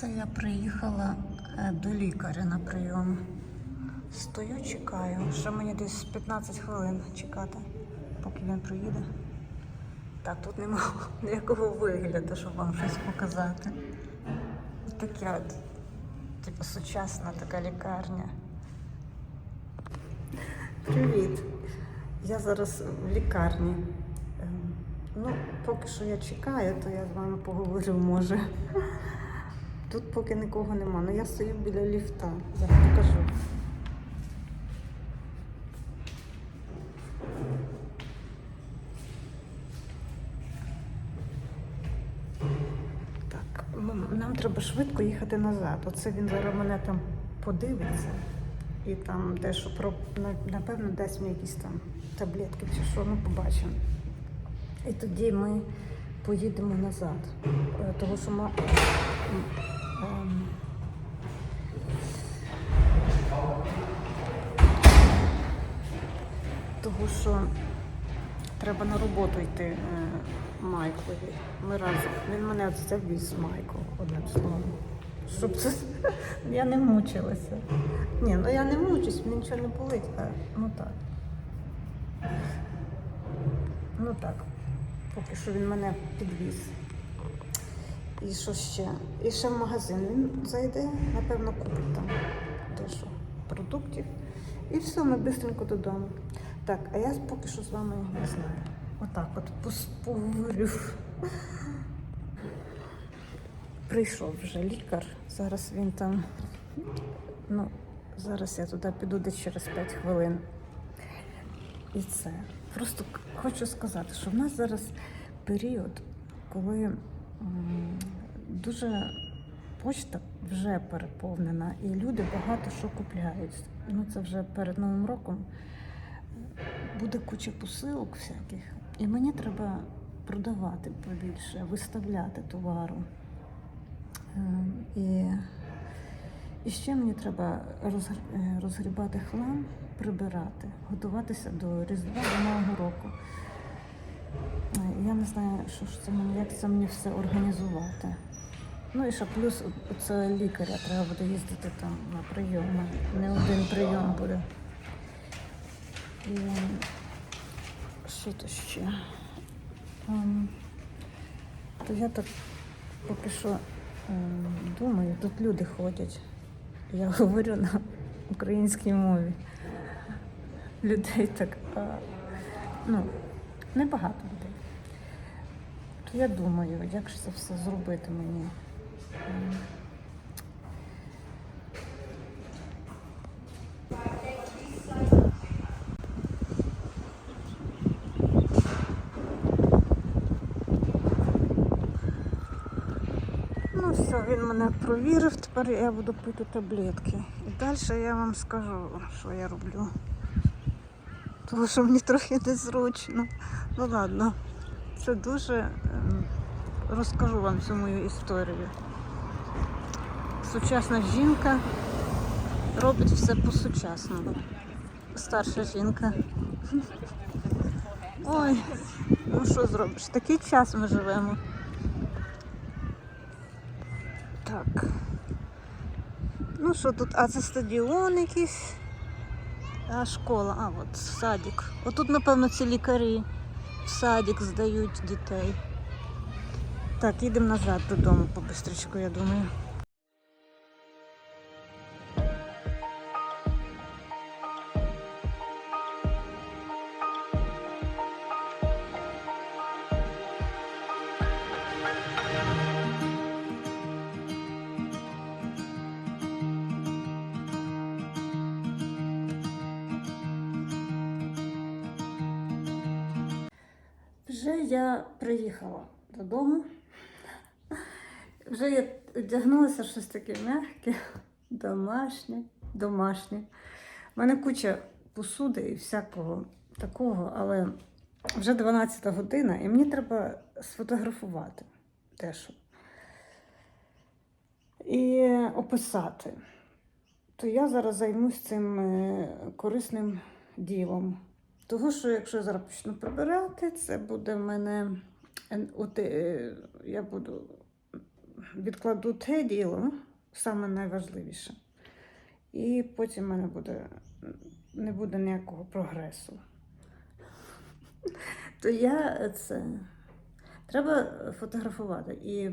Це я приїхала е, до лікаря на прийом. Стою, чекаю. Ще мені десь 15 хвилин чекати, поки він приїде. Так, тут немає ніякого вигляду, щоб вам щось показати. Таке от, типу, сучасна така лікарня. Привіт. Я зараз в лікарні. Ем, Ну, поки що я чекаю, то я з вами поговорю, може. Тут поки нікого нема. Ну я стою біля ліфта. Зараз покажу. Так, нам треба швидко їхати назад. Оце він зараз мене там подивиться і там дещо про напевно дасть мені якісь там таблетки чи що, ну побачимо. І тоді ми поїдемо назад. Е, Тому що ма... того, що треба на роботу йти е, Майклові. Ми разом. Він мене завіз Майкл, одним словом. Щоб це я не мучилася. Ні, ну я не мучусь, мені нічого не болить, а ну так. Ну так. Поки що він мене підвіз. І що ще? І ще в магазин він зайде, напевно, купить там дещо продуктів. І все, ми швидко додому. Так, а я поки що з вами не знаю. Отак от пос- поговорю. Прийшов вже лікар. Зараз він там. Ну, зараз я туди піду десь через 5 хвилин. І це. Просто хочу сказати, що в нас зараз період, коли дуже почта вже переповнена, і люди багато що купляють. Ну, це вже перед Новим роком буде куча посилок всяких, і мені треба продавати побільше, виставляти товару. Ем, І, і ще мені треба е, розгрібати хлам, прибирати, готуватися до Різдва до Нового року. Я не знаю, що ж це мені, як це мені все організувати. Ну і ще плюс це лікаря треба буде їздити там на прийоми. Не один прийом буде. І що то ще? Ем, То я так поки що ем, думаю, тут люди ходять. Я говорю на українській мові. Людей так, ну, небагато. То я думаю, як ж це все зробити мені. Ну все, він мене провірив, тепер я буду пити таблетки. І далі я вам скажу, що я роблю. Тому що мені трохи незручно. Ну ладно, це дуже ем, розкажу вам всю мою історію. Сучасна жінка робить все по-сучасному. Старша жінка. Ой, ну що зробиш? Такий час ми живемо. Так. Ну що тут? А це стадіон якийсь. А школа, а от садик. Отут, напевно, ці лікарі в садик здають дітей. Так, їдемо назад додому побистрічку, я думаю. Я приїхала додому. Вже я одягнулася щось таке м'яке, домашнє, домашнє. У мене куча посуди і всякого такого, але вже 12 година, і мені треба сфотографувати дещо. І описати. То я зараз займусь цим е, корисним ділом. Того, що якщо я зараз почну прибирати, це буде в мене. е, я буду відкладу те діло, саме найважливіше. І потім в мене буде, не буде ніякого прогресу. То я це. Треба фотографувати. І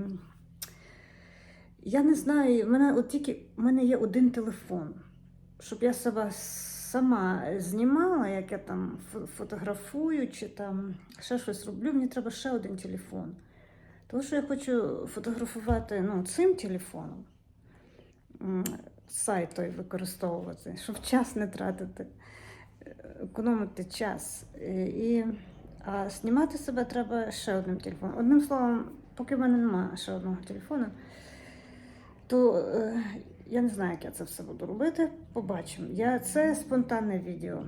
я не знаю, в мене от тільки в мене є один телефон, щоб я себе сама знімала, як я там фотографую чи там ще щось роблю, мені треба ще один телефон. Тому що я хочу фотографувати ну, цим телефоном, сайт той використовувати, щоб час не тратити, е, економити час. Е, І, а знімати себе треба ще одним телефоном. Одним словом, поки в мене немає ще одного телефону, то е, я не знаю, як я це все буду робити. Побачимо. Я, це спонтанне відео.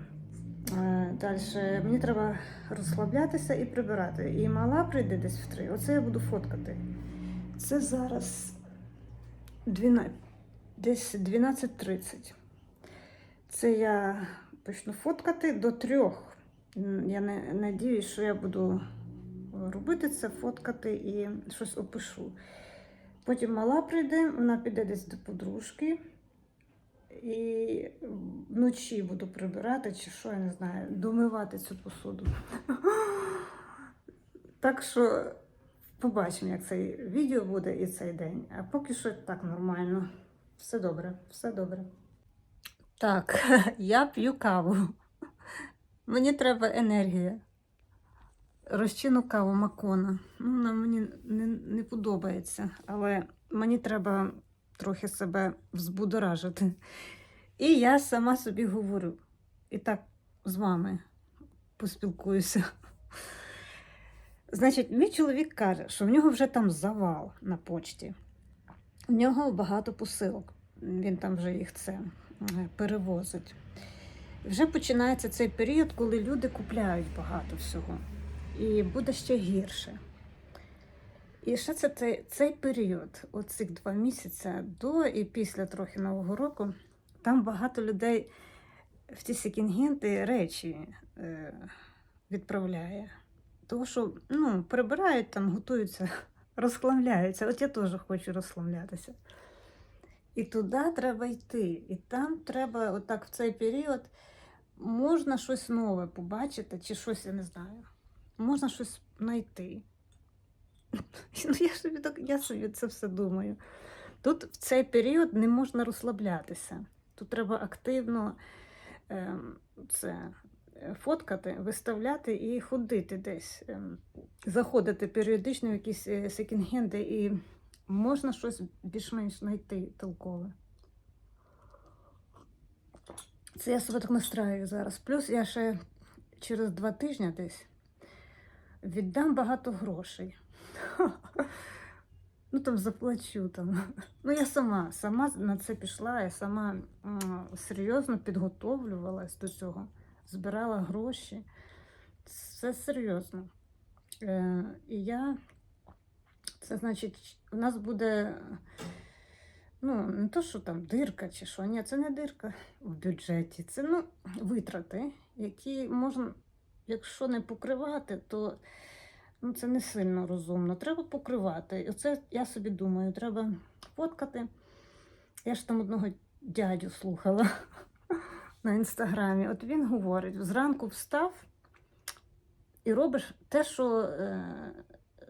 Е, Далі мені треба розслаблятися і прибирати. І мала прийде десь в три. Оце я буду фоткати. Це зараз 12, десь 12.30. Це я почну фоткати до трьох. Я не надіюсь, що я буду робити це, фоткати і щось опишу. Потім мала прийде, вона піде десь до подружки. І вночі буду прибирати, чи що, я не знаю, домивати цю посуду. Так що побачимо, як це відео буде і цей день. А поки що так нормально. Все добре, все добре. Так, я п'ю каву. Мені треба енергія. Розчину каву Макона. Ну, вона мені не, не подобається, але мені треба трохи себе взбудоражити. І я сама собі говорю. І так з вами поспілкуюся. Значить, мій чоловік каже, що в нього вже там завал на почті. В нього багато посилок. Він там вже їх це е, перевозить. Вже починається цей період, коли люди купляють багато всього. І буде ще гірше. І ще це цей, період, оцих два місяці до і після трохи Нового року, там багато людей в ті секінгенти речі е, відправляє. Тому що ну, прибирають там, готуються, розхламляються. От я теж хочу розхламлятися. І туди треба йти. І там треба, отак в цей період, можна щось нове побачити, чи щось, я не знаю, можна щось знайти. Ну, я, собі так, я собі це все думаю. Тут в цей період не можна розслаблятися. Тут треба активно ем, це, е, фоткати, виставляти і ходити десь, ем, заходити періодично в якісь е, секінгенди, і можна щось більш-менш знайти толкове. Це я себе так настраю зараз. Плюс я ще через два тижні десь віддам багато грошей. Ну там заплачу там. Ну я сама, сама на це пішла, я сама серйозно підготовлювалась до цього, збирала гроші. Це серйозно. Е, і я, це значить, у нас буде, ну, не то, що там дирка чи що, ні, це не дирка в бюджеті, це ну, витрати, які можна, якщо не покривати, то ну, це не сильно розумно. Треба покривати. І оце я собі думаю, треба фоткати. Я ж там одного дядю слухала на інстаграмі. От він говорить: зранку встав і робиш те, що е,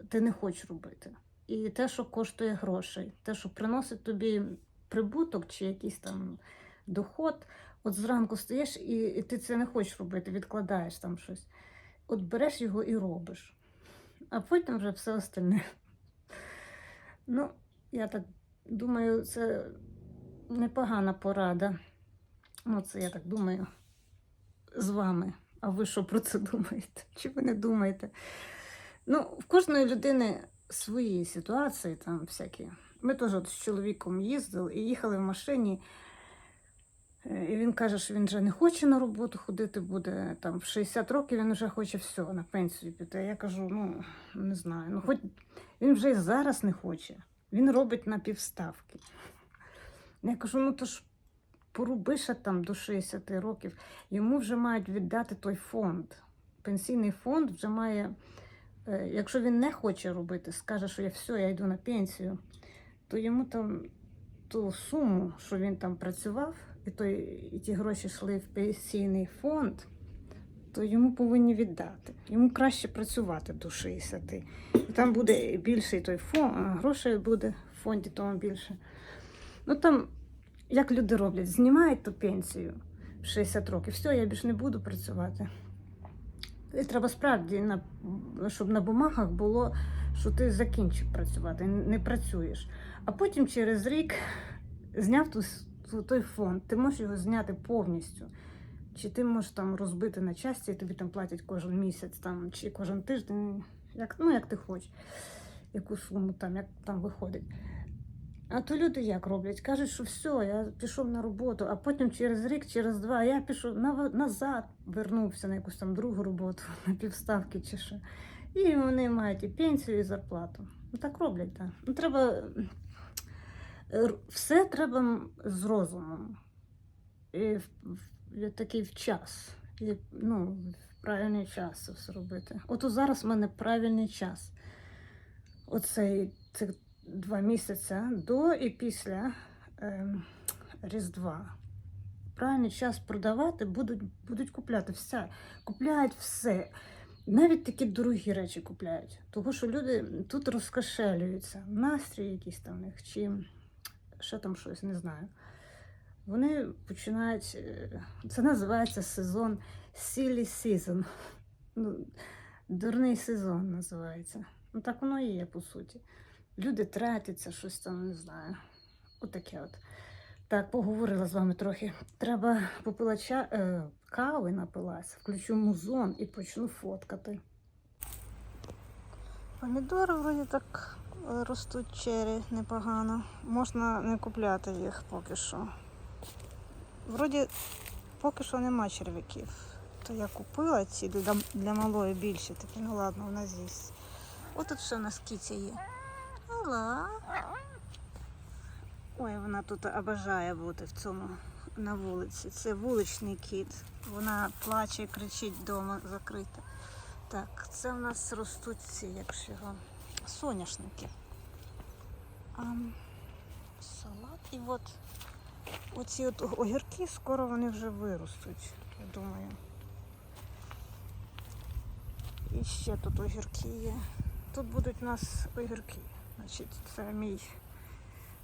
ти не хочеш робити. І те, що коштує грошей, те, що приносить тобі прибуток чи якийсь там доход. От зранку стаєш і, і ти це не хочеш робити, відкладаєш там щось. От береш його і робиш а потім вже все остальне. Ну, я так думаю, це непогана порада. Ну, це я так думаю з вами. А ви що про це думаєте? Чи ви не думаєте? Ну, в кожної людини свої ситуації там всякі. Ми теж от з чоловіком їздили і їхали в машині. Е, І він каже, що він вже не хоче на роботу ходити, буде там в 60 років, він вже хоче все, на пенсію піти. Я кажу, ну не знаю. Ну, хоч він вже і зараз не хоче. Він робить на півставки. Я кажу, ну то ж поруби ще там до 60 років. Йому вже мають віддати той фонд. Пенсійний фонд вже має, е, якщо він не хоче робити, скаже, що я все, я йду на пенсію, то йому там ту суму, що він там працював, і, той, і ті гроші йшли в пенсійний фонд, то йому повинні віддати. Йому краще працювати до 60. І там буде більший той фонд, грошей буде в фонді, тому більше. Ну там, як люди роблять, знімають ту пенсію в 60 років, все, я більше не буду працювати. І треба справді, на, щоб на бумагах було, що ти закінчив працювати, не працюєш. А потім через рік зняв ту- той фонд, ти можеш його зняти повністю. Чи ти можеш там розбити на часті, і тобі там платять кожен місяць там, чи кожен тиждень, як, ну як ти хочеш, яку суму там, як там виходить. А то люди як роблять? Кажуть, що все, я пішов на роботу, а потім через рік, через два я пішов назад, вернувся на якусь там другу роботу, на півставки чи що. І вони мають і пенсію, і зарплату. Ну так роблять, так. Ну, треба. Е, Все треба з розумом. І в, такий в час. І, ну, в правильний час це все робити. От зараз в мене правильний час. Оцей цих два місяці до і після ем, Різдва. Правильний час продавати, будуть, будуть купляти все. Купляють все. Навіть такі дорогі речі купляють. Тому що люди тут розкошелюються. Настрій якийсь там в них, чи ще там щось, не знаю. Вони починають. е, Це називається сезон Silly Season. Ну, дурний сезон називається. Ну так воно і є, по суті. Люди тратяться, щось там, не знаю. Отаке от. Так, поговорила з вами трохи. Треба попила ча... е, кави напилась, включу музон і почну фоткати. Помідори вроді так ростуть чері непогано. Можна не купляти їх поки що. Вроді поки що нема черв'яків. То я купила ці для, для малої більші такі, ну ладно, вона з'їсть. От тут ще у нас кіця є. Алла. Ой, вона тут обожає бути в цьому на вулиці. Це вуличний кіт. Вона плаче, кричить вдома закрита. Так, це в нас ростуть ці, як його, соняшники. Салат. І от оці от огірки скоро вони вже виростуть, я думаю. І ще тут огірки є. Тут будуть у нас огірки. Значить, це мій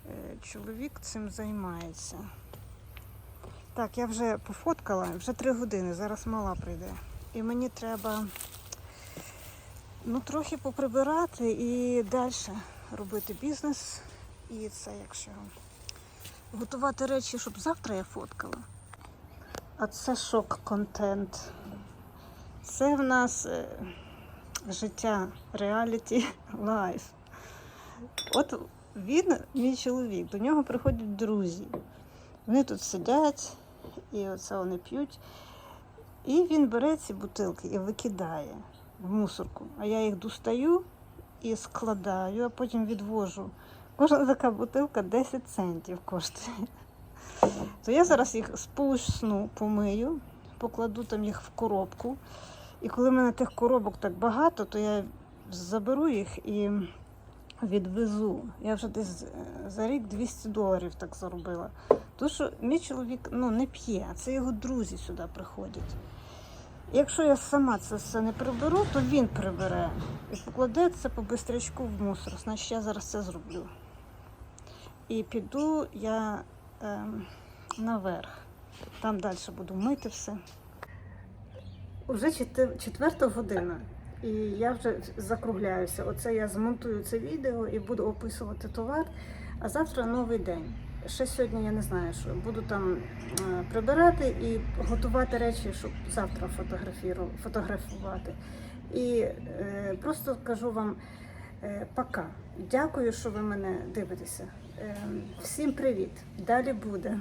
е, чоловік цим займається. Так, я вже пофоткала, вже три години, зараз мала прийде. І мені треба ну, трохи поприбирати і далі робити бізнес. І це якщо готувати речі, щоб завтра я фоткала. А це шок-контент. Це в нас е, життя, реаліті, лайф. От він, мій чоловік, до нього приходять друзі. Вони тут сидять, і оце вони п'ють. І він бере ці бутилки і викидає в мусорку. А я їх достаю і складаю, а потім відвожу. Кожна така бутилка 10 центів коштує. То я зараз їх сполосну, помию, покладу там їх в коробку. І коли в мене тих коробок так багато, то я заберу їх і відвезу. Я вже десь е, за рік 200 доларів так заробила. Тому що мій чоловік ну, не п'є, а це його друзі сюди приходять. Якщо я сама це все не приберу, то він прибере і покладе це по бистрячку в мусор. Значить, я зараз це зроблю. І піду я ем, наверх. Там далі буду мити все. Уже четверта година. І я вже закругляюся. Оце я змонтую це відео і буду описувати товар. А завтра новий день. Ще сьогодні я не знаю, що буду там е, прибирати і готувати речі, щоб завтра фотографувати. І е, просто кажу вам е, пока. Дякую, що ви мене дивитеся. Е, всім привіт! Далі буде.